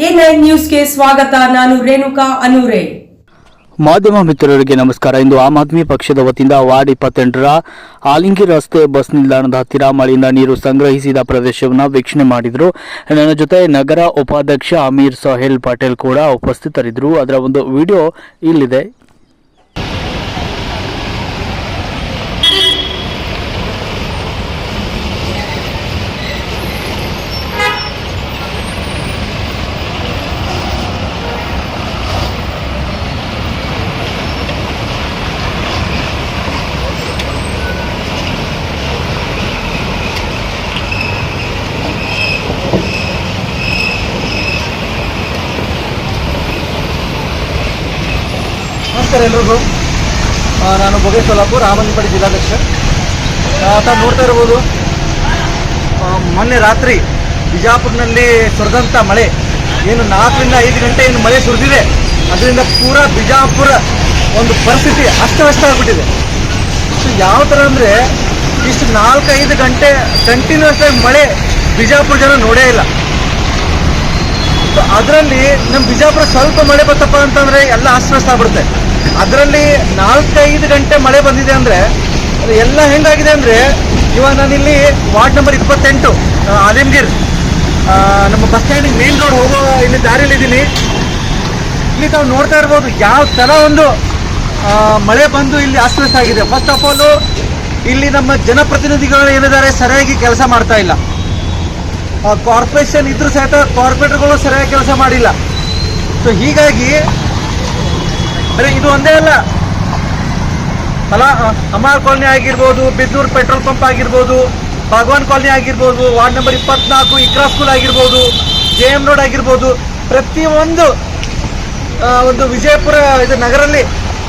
ನ್ಯೂಸ್ಗೆ ಸ್ವಾಗತ, ನಾನು ರೇಣುಕಾ ಅನೂರೆ. ಮಾಧ್ಯಮ ಮಿತ್ರರಿಗೆ ನಮಸ್ಕಾರ. ಇಂದು ಆಮ್ ಆದ್ಮಿ ಪಕ್ಷದ ವತಿಯಿಂದ ವಾರ್ಡ್ ಇಪ್ಪತ್ತೆಂಟರ ಆಲಿಂಗಿ ರಸ್ತೆ ಬಸ್ ನಿಲ್ದಾಣದ ಹತ್ತಿರ ಮಳೆಯಿಂದ ನೀರು ಸಂಗ್ರಹಿಸಿದ ಪ್ರದೇಶವನ್ನು ವೀಕ್ಷಣೆ ಮಾಡಿದರು. ನನ್ನ ಜೊತೆ ನಗರ ಉಪಾಧ್ಯಕ್ಷ ಅಮೀರ್ ಸೊಹೇಲ್ ಪಟೇಲ್ ಕೂಡ ಉಪಸ್ಥಿತರಿದ್ದರು. ಅದರ ಒಂದು ವಿಡಿಯೋ ಇಲ್ಲಿದೆ. ನಮಸ್ಕಾರ ಎಲ್ರಿಗೂ. ನಾನು ಬೊಗೆ ಸೊಲ್ಲಾಪುರ್ ರಾಮಲಿಂಗಪಡಿ ಜಿಲ್ಲಾಧ್ಯಕ್ಷ. ತಾವು ನೋಡ್ತಾ ಇರ್ಬೋದು. ಮೊನ್ನೆ ರಾತ್ರಿ ಬಿಜಾಪುರ್ನಲ್ಲಿ ಸುರಿದಂಥ ಮಳೆ. ಏನು ನಾಲ್ಕರಿಂದ ಐದು ಗಂಟೆ ಏನು ಮಳೆ ಸುರಿದಿದೆ. ಅದರಿಂದ ಪೂರ ಬಿಜಾಪುರ ಒಂದು ಪರಿಸ್ಥಿತಿ ಅಸ್ತವ್ಯಸ್ತ ಆಗಿಬಿಟ್ಟಿದೆ. ಸೊ ಯಾವ ಥರ ಅಂದರೆ ಇಷ್ಟು ನಾಲ್ಕೈದು ಗಂಟೆ ಕಂಟಿನ್ಯೂಸ್ ಆಗಿ ಮಳೆ ಬಿಜಾಪುರ ಜನ ನೋಡೇ ಇಲ್ಲ. ಅದರಲ್ಲಿ ನಮ್ಮ ಬಿಜಾಪುರ ಸ್ವಲ್ಪ ಮಳೆ ಬತ್ತಪ್ಪ ಅಂತಂದ್ರೆ ಎಲ್ಲ ಅಸ್ತವ್ಯಸ್ತ ಆಗ್ಬಿಡುತ್ತೆ. ಅದರಲ್ಲಿ ನಾಲ್ಕೈದು ಗಂಟೆ ಮಳೆ ಬಂದಿದೆ ಅಂದ್ರೆ, ಅದು ಎಲ್ಲ ಹೆಂಗಾಗಿದೆ ಅಂದ್ರೆ, ಇವಾಗ ನಾನಿಲ್ಲಿ ವಾರ್ಡ್ ನಂಬರ್ ಇಪ್ಪತ್ತೆಂಟು ಆಲಿಮ್ಗಿರ್ ನಮ್ಮ ಬಸ್ ಸ್ಟ್ಯಾಂಡಿಗೆ ಮೇನ್ ರೋಡ್ ಹೋಗೋ ಇಲ್ಲಿ ದಾರಿಯಲ್ಲಿ ಇದ್ದೀನಿ ಇಲ್ಲಿ ತಾವು ನೋಡ್ತಾ ಇರ್ಬೋದು ಯಾವ ಥರ ಒಂದು ಮಳೆ ಬಂದು ಇಲ್ಲಿ ಅಸ್ತವ್ಯಸ್ತ ಆಗಿದೆ. ಫಸ್ಟ್ ಆಫ್ ಆಲ್ ಇಲ್ಲಿ ನಮ್ಮ ಜನಪ್ರತಿನಿಧಿಗಳು ಏನಿದ್ದಾರೆ, ಸರಿಯಾಗಿ ಕೆಲಸ ಮಾಡ್ತಾ ಇಲ್ಲ. ಕಾರ್ಪೊರೇಷನ್ ಇದ್ರೂ ಸಹಿತ ಕಾರ್ಪೊರೇಟರ್ಗಳು ಸರಿಯಾಗಿ ಕೆಲಸ ಮಾಡಿಲ್ಲ. ಸೊ ಹೀಗಾಗಿ ಬರೀ ಇದು ಒಂದೇ ಅಲ್ಲ. ಅಲ್ಲ ಅಮಾರ್ ಕಾಲನಿ ಆಗಿರ್ಬೋದು, ಬಿದ್ದೂರು ಪೆಟ್ರೋಲ್ ಪಂಪ್ ಆಗಿರ್ಬೋದು, ಭಗವಾನ್ ಕಾಲನಿ ಆಗಿರ್ಬೋದು, ವಾರ್ಡ್ ನಂಬರ್ ಇಪ್ಪತ್ನಾಲ್ಕು, ಇಕ್ರಾ ಸ್ಕೂಲ್ ಆಗಿರ್ಬೋದು, ಜೆ ಎಂ ರೋಡ್ ಆಗಿರ್ಬೋದು ಪ್ರತಿಯೊಂದು ಒಂದು ವಿಜಯಪುರ ಇದು ನಗರಲ್ಲಿ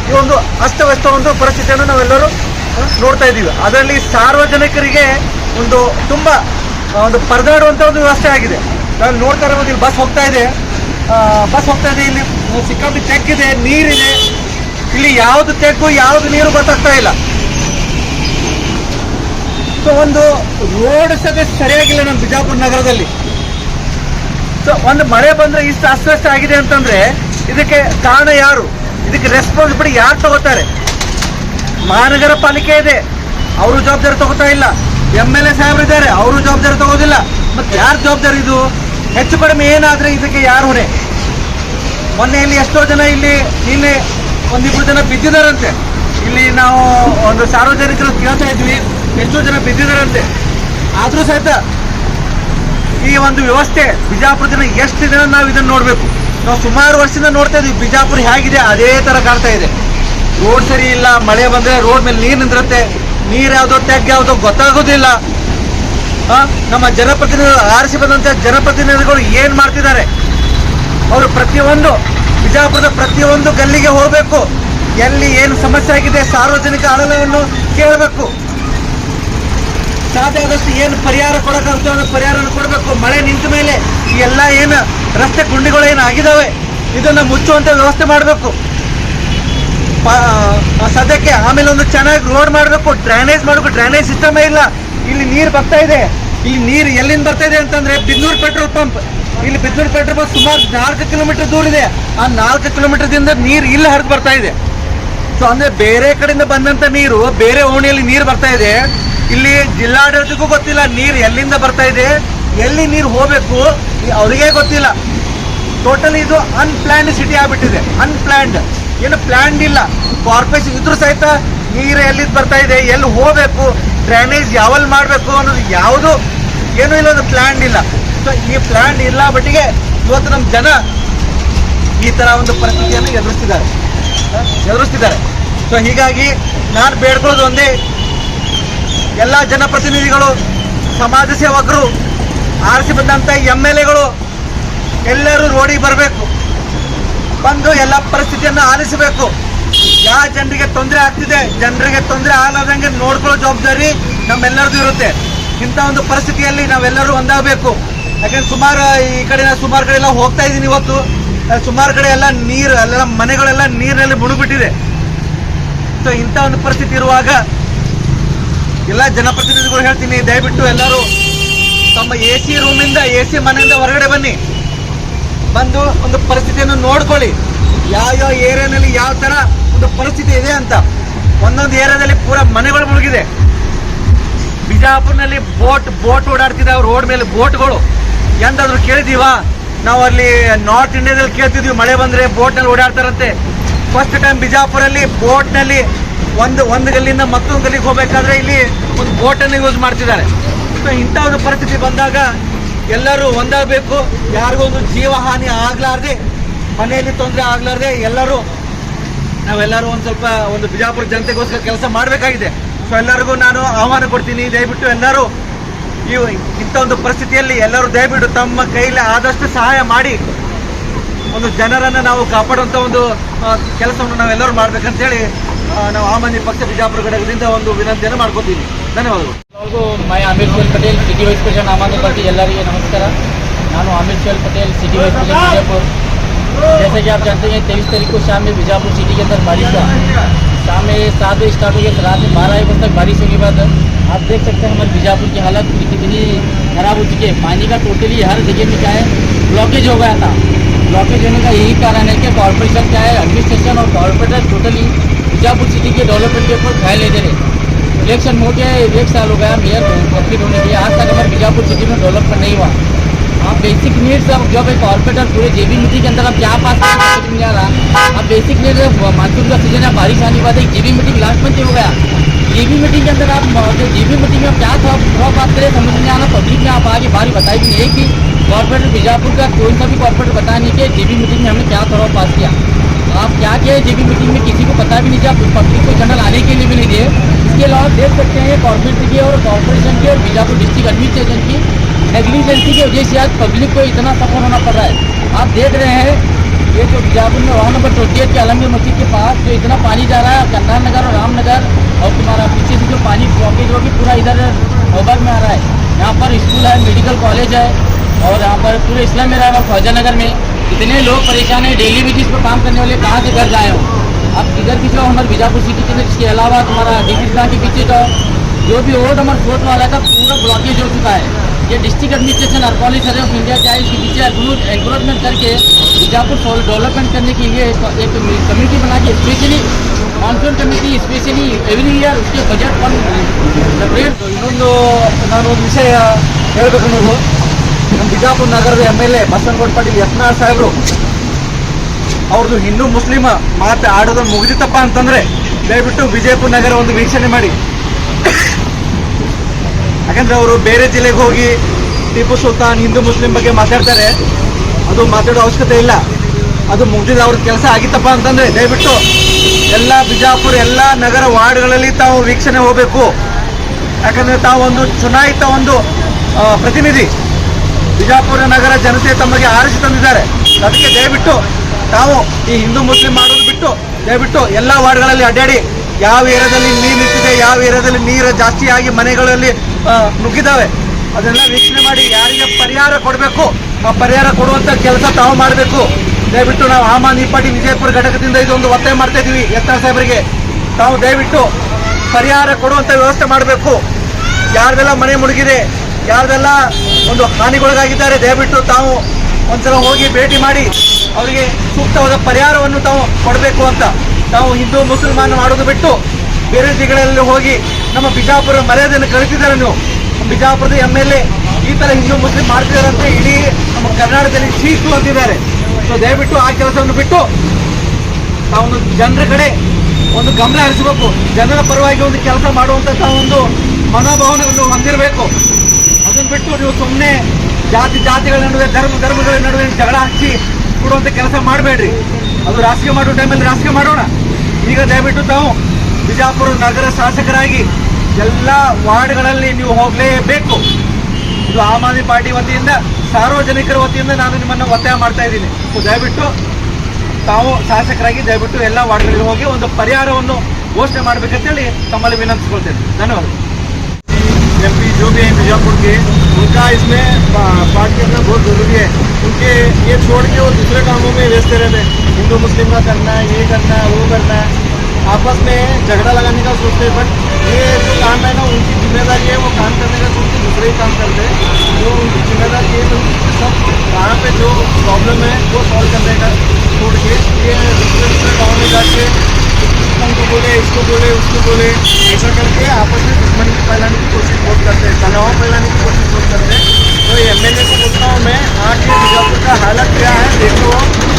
ಈ ಒಂದು ಅಸ್ತವ್ಯಸ್ತ ಒಂದು ಪರಿಸ್ಥಿತಿಯನ್ನು ನಾವೆಲ್ಲರೂ ನೋಡ್ತಾ ಇದ್ದೀವಿ. ಅದರಲ್ಲಿ ಸಾರ್ವಜನಿಕರಿಗೆ ಒಂದು ತುಂಬ ಒಂದು ಪರದಾಡುವಂಥ ಒಂದು ವ್ಯವಸ್ಥೆ ಆಗಿದೆ. ನಾನು ನೋಡ್ತಾ ಇರ್ಬೋದು ಇಲ್ಲಿ ಬಸ್ ಹೋಗ್ತಾ ಇದೆ. ಬಸ್ ಹೋಗ್ತಾ ಇದೆ, ಇಲ್ಲಿ ಸಿಕ್ಕಾಪಿ ಚೆಕ್ ಇದೆ, ನೀರಿದೆ. ಇಲ್ಲಿ ಯಾವ್ದು ತೆಕ್ಕು ಯಾವ್ದು ನೀರು ಗೊತ್ತಾಗ್ತಾ ಇಲ್ಲ. ಸೊ ಒಂದು ರೋಡ್ ಸದ್ಯ ಸರಿಯಾಗಿಲ್ಲ ನಮ್ಮ ಬಿಜಾಪುರ ನಗರದಲ್ಲಿ. ಸೊ ಒಂದು ಮಳೆ ಬಂದ್ರೆ ಇಷ್ಟು ಅಸ್ವಸ್ಥ ಆಗಿದೆ ಅಂತಂದ್ರೆ, ಇದಕ್ಕೆ ಕಾರಣ ಯಾರು? ಇದಕ್ಕೆ ರೆಸ್ಪಾನ್ಸಿಬಿಲಿಟಿ ಯಾರು ತಗೋತಾರೆ? ಮಹಾನಗರ ಪಾಲಿಕೆ ಇದೆ. ಅವರು ಜವಾಬ್ದಾರಿ ತಗೋತಾ ಇಲ್ಲ. ಎಂ ಎಲ್ ಎ ಸಾಹೇಬ್ರು ಇದ್ದಾರೆ. ಅವರು ಜವಾಬ್ದಾರಿ ತಗೋದಿಲ್ಲ. ಮತ್ತೆ ಯಾರು ಜವಾಬ್ದಾರಿ ಇದು? ಹೆಚ್ಚು ಕಡಿಮೆ ಏನಾದ್ರೆ ಇದಕ್ಕೆ ಯಾರು ಹೊಣೆ? ಮೊನ್ನೆ ಇಲ್ಲಿ ಎಷ್ಟೋ ಜನ ಇಲ್ಲಿ ಇಲ್ಲಿ ಒಂದಿಬ್ರು ಜನ ಬಿದ್ದಿದ್ದಾರಂತೆ. ಇಲ್ಲಿ ನಾವು ಒಂದು ಸಾರ್ವಜನಿಕರು ಕೇಳ್ತಾ ಇದ್ವಿ, ಎಷ್ಟೋ ಜನ ಬಿದ್ದಿದ್ದಾರಂತೆ. ಆದರೂ ಸಹಿತ ಈ ಒಂದು ವ್ಯವಸ್ಥೆ ಬಿಜಾಪುರ ಜನ ಎಷ್ಟಿದೆ ನಾವು ಇದನ್ನ ನೋಡಬೇಕು? ನಾವು ಸುಮಾರು ವರ್ಷದಿಂದ ನೋಡ್ತಾ ಇದ್ವಿ, ಬಿಜಾಪುರ ಹೇಗಿದೆ, ಅದೇ ಥರ ಕಾಣ್ತಾ ಇದೆ. ರೋಡ್ ಸರಿ ಇಲ್ಲ, ಮಳೆ ಬಂದರೆ ರೋಡ್ ಮೇಲೆ ನೀರು ನಿಂತಿರುತ್ತೆ. ನೀರು ಯಾವುದೋ ತೆಗ್ ಯಾವುದೋ ಗೊತ್ತಾಗೋದಿಲ್ಲ. ನಮ್ಮ ಜನಪ್ರತಿನಿಧಿಗಳು ಆರಿಸಿ ಬಂದಂಥ ಜನಪ್ರತಿನಿಧಿಗಳು ಏನು ಮಾಡ್ತಿದ್ದಾರೆ? ಅವರು ಪ್ರತಿಯೊಂದು, ಬಿಜಾಪುರದ ಪ್ರತಿಯೊಂದು ಗಲ್ಲಿಗೆ ಹೋಗಬೇಕು. ಎಲ್ಲಿ ಏನು ಸಮಸ್ಯೆ ಆಗಿದೆ, ಸಾರ್ವಜನಿಕ ಅಳಲವನ್ನು ಕೇಳಬೇಕು. ಸಾಧ್ಯ ಆದಷ್ಟು ಏನು ಪರಿಹಾರ ಕೊಡೋಕ್ಕಾಗುತ್ತೆ ಅನ್ನೋ ಪರಿಹಾರನ ಕೊಡಬೇಕು. ಮಳೆ ನಿಂತ ಮೇಲೆ ಈ ಎಲ್ಲ ಏನು ರಸ್ತೆ ಗುಂಡಿಗಳು ಏನು ಆಗಿದಾವೆ, ಇದನ್ನು ಮುಚ್ಚುವಂಥ ವ್ಯವಸ್ಥೆ ಮಾಡಬೇಕು. ಸದ್ಯಕ್ಕೆ ಆಮೇಲೆ ಒಂದು ಚೆನ್ನಾಗಿ ರೋಡ್ ಮಾಡಬೇಕು ಡ್ರೈನೇಜ್ ಮಾಡಬೇಕು. ಡ್ರೈನೇಜ್ ಸಿಸ್ಟಮೇ ಇಲ್ಲ. ಇಲ್ಲಿ ನೀರು ಬರ್ತಾ ಇದೆ. ಇಲ್ಲಿ ನೀರು ಎಲ್ಲಿಂದ ಬರ್ತಾ ಇದೆ ಅಂತಂದ್ರೆ ಬಿದ್ನೂರು ಪೆಟ್ರೋಲ್ ಪಂಪ್. ಇಲ್ಲಿ ಬಿದ್ನೂರು ಪೆಟ್ರೋಲ್ ಪಂಪ್ ಸುಮಾರು ನಾಲ್ಕು ಕಿಲೋಮೀಟರ್ ದೂರ ಇದೆ. ಆ ನಾಲ್ಕು ಕಿಲೋಮೀಟರ್ದಿಂದ ನೀರು ಇಲ್ಲಿ ಹರಿದು ಬರ್ತಾ ಇದೆ. ಸೊ ಅಂದ್ರೆ ಬೇರೆ ಕಡೆಯಿಂದ ಬಂದಂತ ನೀರು, ಬೇರೆ ಓಣಿಯಲ್ಲಿ ನೀರು ಬರ್ತಾ ಇದೆ. ಇಲ್ಲಿ ಜಿಲ್ಲಾಡಳಿತಕ್ಕೂ ಗೊತ್ತಿಲ್ಲ ನೀರು ಎಲ್ಲಿಂದ ಬರ್ತಾ ಇದೆ, ಎಲ್ಲಿ ನೀರು ಹೋಗ್ಬೇಕು, ಅವರಿಗೆ ಗೊತ್ತಿಲ್ಲ. ಟೋಟಲಿ ಇದು ಅನ್ಪ್ಲಾನ್ಡ್ ಸಿಟಿ ಆಗ್ಬಿಟ್ಟಿದೆ ಅನ್ಪ್ಲಾನ್ಡ್ ಏನು ಪ್ಲಾನ್ಡ್ ಇಲ್ಲ. ಕಾರ್ಪೊರೇಷನ್ ಇದ್ರೂ ಸಹಿತ ನೀರು ಎಲ್ಲಿಂದ ಬರ್ತಾ ಇದೆ, ಎಲ್ಲಿ ಹೋಗ್ಬೇಕು ಡ್ರೈನೇಜ್ ಯಾವಲ್ಲಿ ಮಾಡಬೇಕು ಅನ್ನೋದು ಯಾವುದು ಏನೂ ಇಲ್ಲ, ಅದು ಪ್ಲ್ಯಾನ್ ಇಲ್ಲ. ಸೊ ಈ ಪ್ಲ್ಯಾನ್ ಇಲ್ಲ ಬಟ್ಟಿಗೆ ಇವತ್ತು ನಮ್ಮ ಜನ ಈ ಥರ ಒಂದು ಪರಿಸ್ಥಿತಿಯನ್ನು ಎದುರಿಸ್ತಿದ್ದಾರೆ? ಎದುರಿಸ್ತಿದ್ದಾರೆ. ಸೊ ಹೀಗಾಗಿ ನಾನು ಬೇಡ್ಕೊಳ್ಳೋದು ಒಂದೇ, ಎಲ್ಲ ಜನಪ್ರತಿನಿಧಿಗಳು, ಸಮಾಜ ಸೇವಕರು ಆರಿಸಿ ಬಂದಂಥ ಎಂ ಎಲ್ ಎಗಳು ಎಲ್ಲರೂ ರೋಡಿಗೆ ಬರಬೇಕು. ಬಂದು ಎಲ್ಲ ಪರಿಸ್ಥಿತಿಯನ್ನು ಆಲಿಸಬೇಕು. ಯಾವ ಜನರಿಗೆ ತೊಂದರೆ ಆಗ್ತಿದೆ, ಜನರಿಗೆ ತೊಂದರೆ ಆಗಲಾರ್ದಂಗೆ ನೋಡ್ಕೊಳ್ಳೋ ಜವಾಬ್ದಾರಿ ನಮ್ಮೆಲ್ಲರದು ಇರುತ್ತೆ. ಇಂಥ ಒಂದು ಪರಿಸ್ಥಿತಿಯಲ್ಲಿ ನಾವೆಲ್ಲರೂ ಒಂದಾಗಬೇಕು. ಯಾಕಂದ್ರೆ ಸುಮಾರು ಈ ಕಡೆ ನಾನು ಸುಮಾರು ಕಡೆ ಎಲ್ಲ ಹೋಗ್ತಾ ಇದ್ದೀನಿ ಇವತ್ತು. ಸುಮಾರು ಕಡೆ ಎಲ್ಲ ನೀರು ಎಲ್ಲ ಮನೆಗಳೆಲ್ಲ ನೀರಿನಲ್ಲಿ ಮುಳುಗ್ಬಿಟ್ಟಿದೆ. ಸೊ ಇಂಥ ಒಂದು ಪರಿಸ್ಥಿತಿ ಇರುವಾಗ ಎಲ್ಲ ಜನಪ್ರತಿನಿಧಿಗಳು ಹೇಳ್ತೀನಿ, ದಯವಿಟ್ಟು ಎಲ್ಲರೂ ತಮ್ಮ ಎ ಸಿ ರೂಮಿಂದ ಎ ಸಿ ಮನೆಯಿಂದ ಹೊರಗಡೆ ಬನ್ನಿ. ಬಂದು ಒಂದು ಪರಿಸ್ಥಿತಿಯನ್ನು ನೋಡ್ಕೊಳ್ಳಿ. ಯಾವ ಯಾವ ಏರಿಯಾನಲ್ಲಿ ಯಾವ ಇದೆ ಅಂತ. ಒಂದೊಂದು ಏರಿಯಾದಲ್ಲಿ ಪೂರ ಮನೆಗಳು ಮುಳುಗಿದೆ. ಬಿಜಾಪುರ್ನಲ್ಲಿ ಬೋಟ್ ಬೋಟ್ ಓಡಾಡ್ತಿದ್ದಾವೆ ರೋಡ್ ಮೇಲೆ ಬೋಟ್ಗಳು. ಎಂದಾದ್ರು ಕೇಳಿದೀವ ನಾವು ಅಲ್ಲಿ ನಾರ್ತ್ ಇಂಡಿಯಾದಲ್ಲಿ ಕೇಳ್ತಿದ್ವಿ, ಮಳೆ ಬಂದ್ರೆ ಬೋಟ್ನಲ್ಲಿ ಓಡಾಡ್ತಾರಂತೆ. ಫಸ್ಟ್ ಟೈಮ್ ಬಿಜಾಪುರಲ್ಲಿ ಬೋಟ್ನಲ್ಲಿ ಒಂದು ಒಂದು ಗಲ್ಲಿಂದ ಮತ್ತೊಂದು ಗಲ್ಲಿಗೆ ಹೋಗ್ಬೇಕಾದ್ರೆ ಇಲ್ಲಿ ಒಂದು ಬೋಟನ್ನು ಯೂಸ್ ಮಾಡ್ತಿದ್ದಾರೆ. ಸೊ ಇಂಥ ಒಂದು ಪರಿಸ್ಥಿತಿ ಬಂದಾಗ ಎಲ್ಲರೂ ಒಂದಾಗಬೇಕು. ಯಾರಿಗೊಂದು ಜೀವ ಹಾನಿ ಆಗ್ಲಾರ್ದೆ, ಮನೆಯಲ್ಲಿ ತೊಂದರೆ ಆಗ್ಲಾರ್ದೆ ಎಲ್ಲರೂ ನಾವೆಲ್ಲರೂ ಒಂದು ಸ್ವಲ್ಪ ಒಂದು ಬಿಜಾಪುರ ಜನತೆಗೋಸ್ಕರ ಕೆಲಸ ಮಾಡಬೇಕಾಗಿದೆ. ಸೊ ಎಲ್ಲರಿಗೂ ನಾನು ಆಹ್ವಾನ ಕೊಡ್ತೀನಿ. ದಯವಿಟ್ಟು ಎಲ್ಲರೂ ಈ ಇಂಥ ಒಂದು ಪರಿಸ್ಥಿತಿಯಲ್ಲಿ ಎಲ್ಲರೂ ದಯವಿಟ್ಟು ತಮ್ಮ ಕೈಲಿ ಆದಷ್ಟು ಸಹಾಯ ಮಾಡಿ. ಒಂದು ಜನರನ್ನು ನಾವು ಕಾಪಾಡುವಂಥ ಒಂದು ಕೆಲಸವನ್ನು ನಾವೆಲ್ಲರೂ ಮಾಡ್ಬೇಕಂತೇಳಿ ನಾವು ಆಮ್ ಆದ್ಮಿ ಪಕ್ಷ ಬಿಜಾಪುರ ಘಟಕದಿಂದ ಒಂದು ವಿನಂತಿಯನ್ನು ಮಾಡ್ಕೋತೀವಿ ಧನ್ಯವಾದಗಳು. ಎಲ್ಲರಿಗೂ ಮೈ Amit Patel, city vice president Aam Aadmi party ಎಲ್ಲರಿಗೆ ನಮಸ್ಕಾರ. ನಾನು Amit Patel, city vice president Bijapur. जैसे कि आप जानते हैं, तेईस तारीख को शाम में बीजापुर सिटी के अंदर बारिश हुआ शाम में सात बजे स्टार्ट हो गया तो रात में बारह बजे तक बारिश होने के बाद आप देख सकते हैं हमारे बीजापुर की हालत कितनी खराब हो चुकी है। पानी का टोटली हर जगह में क्या है ब्लॉकेज हो गया था। ब्लॉकेज होने का यही कारण है कि कॉरपोरेशन क्या है एडमिनिस्ट्रेशन और कॉरपोरेटर टोटली बीजापुर सिटी के डेवलपमेंट के ऊपर ख्याल दे रहे। इलेक्शन हो गया, एक साल हो गया मेयर कंप्लीट होने के आज तक हमारे बीजापुर सिटी में डेवलपमेंट नहीं हुआ। आप बेसिक नीड्स अब जब एक कॉर्पोरेटर पूरे जेबी मीटिंग के अंदर आप क्या पास नहीं आ रहा। अब बेसिक नीड मानसून का सीज़न है, बारिश आने के बाद एक जेबी मीटिंग लास्ट मंथ ही हो गया। जेबी मीटिंग के अंदर आप जो जेबी मीटिंग में आप क्या था थोड़ा बात करें, समझ में आना पब्लिक में आप आगे बारी बताई भी नहीं कि कॉर्पोरेटर बीजापुर का कोई सा भी कॉर्पोरेटर बताया नहीं कि जेबी मीटिंग में हमने क्या थोड़ा पास किया। आप क्या किए जेबी मीटिंग में किसी को पता भी नहीं था पब्लिक को जनरल आने के लिए भी नहीं दिए। इसके अलावा देख सकते हैं, ये कॉर्पोरेट की और कॉर्पोरेशन की और बीजापुर डिस्ट्रिक्ट एडमिनिस्ट्रेशन की नेग्लिजेंसी की वजह से आज पब्लिक को इतना सफ़र होना पड़ रहा है। आप देख रहे हैं, ये जो बीजापुर में वाहन नंबर एट के आलमगीर मस्जिद के पास, जो इतना पानी जा रहा है कन्नार नगर और रामनगर और तुम्हारा पीछे से जो पानी ब्लॉकेज होगी पूरा इधर नौबग में आ रहा है। यहाँ पर स्कूल है मेडिकल कॉलेज है, और यहाँ पर पूरे इस्लाम में रहा है नगर में। इतने लोग परेशान हैं डेली बेसिस पर काम करने वाले, कहाँ से घर जाए हो? अब इधर भी जो हमारे बीजापुर सिटी के इसके अलावा तुम्हारा डिग्री के पीछे जो जो भी रोड हमारा फोर्थ वाला था पूरा ब्लॉकेज हो चुका है। ये district administration अर्कोली survey of India क्या है इसके पीछे एनक्रोचमेंट करके बीजापुर डेवलपमेंट करने के लिए एक एक कमेटी बना के specially monsoon committee specially every year उसके बजट फंड सेपरेट ಇನ್ನೊಂದು ನಾನು ಒಂದು ವಿಷಯ ಹೇಳ್ಬೇಕು ಅನ್ನೋದು ನಮ್ಮ ಬಿಜಾಪುರ ನಗರದ M L A Basavanagouda Patil Yatnal ಸಾಹೇಬರು ಅವ್ರದ್ದು ಹಿಂದೂ ಮುಸ್ಲಿಮ ಮಾತು ಆಡೋದು ಮುಗಿದಿತ್ತಪ್ಪ ಅಂತಂದ್ರೆ ದಯವಿಟ್ಟು ವಿಜಯಪುರ ನಗರ ಒಂದು ವೀಕ್ಷಣೆ ಮಾಡಿ ಯಾಕಂದ್ರೆ ಅವರು ಬೇರೆ ಜಿಲ್ಲೆಗೆ ಹೋಗಿ ಟಿಪ್ಪು ಸುಲ್ತಾನ್ ಹಿಂದೂ ಮುಸ್ಲಿಂ ಬಗ್ಗೆ ಮಾತಾಡ್ತಾರೆ. ಅದು ಮಾತಾಡೋ ಅವಶ್ಯಕತೆ ಇಲ್ಲ. ಅದು ಮುಗಿದ ಅವ್ರ ಕೆಲಸ ಆಗಿತ್ತಪ್ಪ ಅಂತಂದ್ರೆ ದಯವಿಟ್ಟು ಎಲ್ಲ ಬಿಜಾಪುರ ಎಲ್ಲ ನಗರ ವಾರ್ಡ್ಗಳಲ್ಲಿ ತಾವು ವೀಕ್ಷಣೆ ಹೋಗಬೇಕು. ಯಾಕಂದ್ರೆ ತಾವು ಒಂದು ಚುನಾಯಿತ ಒಂದು ಪ್ರತಿನಿಧಿ. ಬಿಜಾಪುರ ನಗರ ಜನತೆ ತಮಗೆ ಆರಿಸಿ ತಂದಿದ್ದಾರೆ. ಅದಕ್ಕೆ ದಯವಿಟ್ಟು ತಾವು ಈ ಹಿಂದೂ ಮುಸ್ಲಿಂ ಮಾಡೋದು ಬಿಟ್ಟು ದಯವಿಟ್ಟು ಎಲ್ಲ ವಾರ್ಡ್ಗಳಲ್ಲಿ ಅಡ್ಡಾಡಿ ಯಾವ ಏರಿಯಾದಲ್ಲಿ ನೀರು ನಿಂತಿದೆ, ಯಾವ ಏರಿಯಾದಲ್ಲಿ ನೀರು ಜಾಸ್ತಿ ಆಗಿ ಮನೆಗಳಲ್ಲಿ ನುಗ್ಗಿದ್ದಾವೆ ಅದೆಲ್ಲ ವೀಕ್ಷಣೆ ಮಾಡಿ ಯಾರಿಗೆ ಪರಿಹಾರ ಕೊಡಬೇಕು, ಆ ಪರಿಹಾರ ಕೊಡುವಂತ ಕೆಲಸ ತಾವು ಮಾಡಬೇಕು. ದಯವಿಟ್ಟು ನಾವು ಆಮ್ ಆದ್ಮಿ ಪಾರ್ಟಿ ವಿಜಯಪುರ ಘಟಕದಿಂದ ಇದೊಂದು ಒತ್ತಾಯ ಮಾಡ್ತಾ ಇದೀವಿ ಎತ್ತರ ಸಾಹೇಬರಿಗೆ ತಾವು ದಯವಿಟ್ಟು ಪರಿಹಾರ ಕೊಡುವಂತ ವ್ಯವಸ್ಥೆ ಮಾಡಬೇಕು. ಯಾರ್ದೆಲ್ಲ ಮನೆ ಮುಳುಗಿದೆ, ಯಾರ್ದೆಲ್ಲ ಒಂದು ಹಾನಿಗೊಳಗಾಗಿದ್ದಾರೆ, ದಯವಿಟ್ಟು ತಾವು ಒಂದ್ಸಲ ಹೋಗಿ ಭೇಟಿ ಮಾಡಿ, ಅವರಿಗೆ ಸೂಕ್ತವಾದ ಪರಿಹಾರವನ್ನು ತಾವು ಕೊಡಬೇಕು ಅಂತ. ತಾವು ಹಿಂದೂ ಮುಸಲ್ಮಾನ ಮಾಡೋದು ಬಿಟ್ಟು ಬೇರೆ ಜಿಲ್ಲೆಗಳಲ್ಲಿ ಹೋಗಿ ನಮ್ಮ ಬಿಜಾಪುರ ಮರ್ಯಾದೆಯನ್ನು ಕಳಿಸಿದ್ದಾರೆ ನೀವು. ಬಿಜಾಪುರದ ಎಂ ಎಲ್ ಎ ಈ ತರ ಹಿಂದೂ ಮುಸ್ಲಿಂ ಮಾಡ್ತಿದ್ದಾರಂತೆ, ಇಡೀ ನಮ್ಮ ಕರ್ನಾಟಕದಲ್ಲಿ ಚೀಸು ಅಂತಿದ್ದಾರೆ. ಸೊ ದಯವಿಟ್ಟು ಆ ಕೆಲಸವನ್ನು ಬಿಟ್ಟು ತಾವೊಂದು ಜನರ ಕಡೆ ಒಂದು ಗಮನ ಹರಿಸಬೇಕು. ಜನರ ಪರವಾಗಿ ಒಂದು ಕೆಲಸ ಮಾಡುವಂತಹ ಒಂದು ಮನೋಭಾವನೆಯನ್ನು ಹೊಂದಿರಬೇಕು. ಅದನ್ನು ಬಿಟ್ಟು ನೀವು ಸುಮ್ಮನೆ ಜಾತಿ ಜಾತಿಗಳ ನಡುವೆ, ಧರ್ಮ ಧರ್ಮಗಳ ನಡುವೆ ಜಗಳ ಹಚ್ಚಿ ಕೊಡುವಂಥ ಕೆಲಸ ಮಾಡಬೇಡ್ರಿ. ಅದು ರಾಜಕೀಯ ಮಾಡೋ ಟೈಮಲ್ಲಿ ರಾಜಕೀಯ ಮಾಡೋಣ. ಈಗ ದಯವಿಟ್ಟು ತಾವು ಬಿಜಾಪುರ ನಗರ ಶಾಸಕರಾಗಿ ಎಲ್ಲ ವಾರ್ಡ್ಗಳಲ್ಲಿ ನೀವು ಹೋಗಲೇಬೇಕು ಇದು ಆಮ್ ಆದ್ಮಿ ಪಾರ್ಟಿ ವತಿಯಿಂದ ಸಾರ್ವಜನಿಕರ ವತಿಯಿಂದ ನಾನು ನಿಮ್ಮನ್ನು ಒತ್ತಾಯ ಮಾಡ್ತಾ ಇದ್ದೀನಿ ಸೊ ದಯವಿಟ್ಟು ತಾವು ಶಾಸಕರಾಗಿ ದಯವಿಟ್ಟು ಎಲ್ಲ ವಾರ್ಡ್ಗಳಿಗೆ ಹೋಗಿ ಒಂದು ಪರಿಹಾರವನ್ನು ಘೋಷಣೆ ಮಾಡಬೇಕಂತೇಳಿ ತಮ್ಮಲ್ಲಿ ವಿನಂತಿಸ್ಕೊಳ್ತೇನೆ ಧನ್ಯವಾದ एम पी जो भी हैं बीजापुर के उनका इसमें पा- पार्ट करना बहुत ज़रूरी है उनके ये छोड़ के वो दूसरे कामों में व्यस्त रहते हैं हिंदू, मुस्लिम का करना है, ये करना है, वो करना है। आपस में झगड़ा लगाने का सोचते हैं बट ये जो काम है ना, उनकी ज़िम्मेदारी है, वो काम करने का सोचते दूसरे ही काम करते हैं। जो उनकी ज़िम्मेदारी है तो सब वहाँ पे जो प्रॉब्लम है, वो सॉल्व करने का छोड़ के ये दूसरे दूसरे गाँव में जाके उनको तो बोले, इसको बोले, उसको बोले, ऐसा करके आपस में दुश्मनी फैलाने की कोशिश बहुत करते हैं, तनाव फैलाने की कोशिश बहुत करते हैं। तो एम एल ए को बोलता हूँ मैं, आके बीजापुर का हालत क्या है, देखो।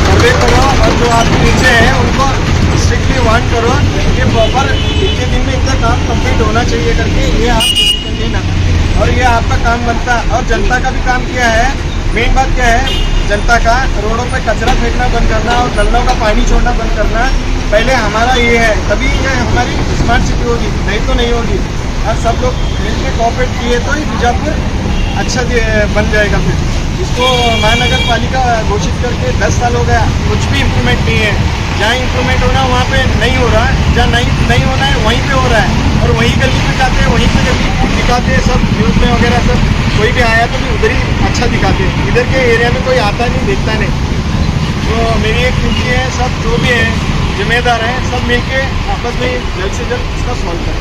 जो आप नीचे हैं, उनको स्ट्रिक्टली वार्न करो कि प्रॉपर इतने दिन में इतना काम कंप्लीट होना चाहिए करके, ये आप लेना। और ये आपका काम बनता और जनता का भी काम किया है? मेन बात क्या है? जनता का रोडों पर कचरा फेंकना बंद करना और नलों का पानी छोड़ना बंद करना। पहले हमारा ये है। तभी ये हमारी स्मार्ट सिटी होगी, नहीं तो नहीं होगी। और सब लोग मिलकर कॉपरेट किए तो ही बीजापुर अच्छा बन जाएगा फिर। इसको महानगर पालिका घोषित करके दस साल हो गया, कुछ भी इम्प्रूवमेंट नहीं है। जहाँ इम्प्रूवमेंट होना, वहाँ पे नहीं हो रहा है। जहाँ नहीं नहीं होना है, वहीं पे हो रहा है। और वहीं गली पे जाते हैं, वहीं पे गली दिखाते हैं सब न्यूज़ में वगैरह सब। कोई भी आया तो भी उधर ही अच्छा दिखाते हैं। इधर के एरिया में कोई आता नहीं, देखता नहीं। तो मेरी एक विनती है, सब जो भी है, जिम्मेदार हैं, सब मिलके आपस में जल्द से जल्द इसका सॉल्व करें।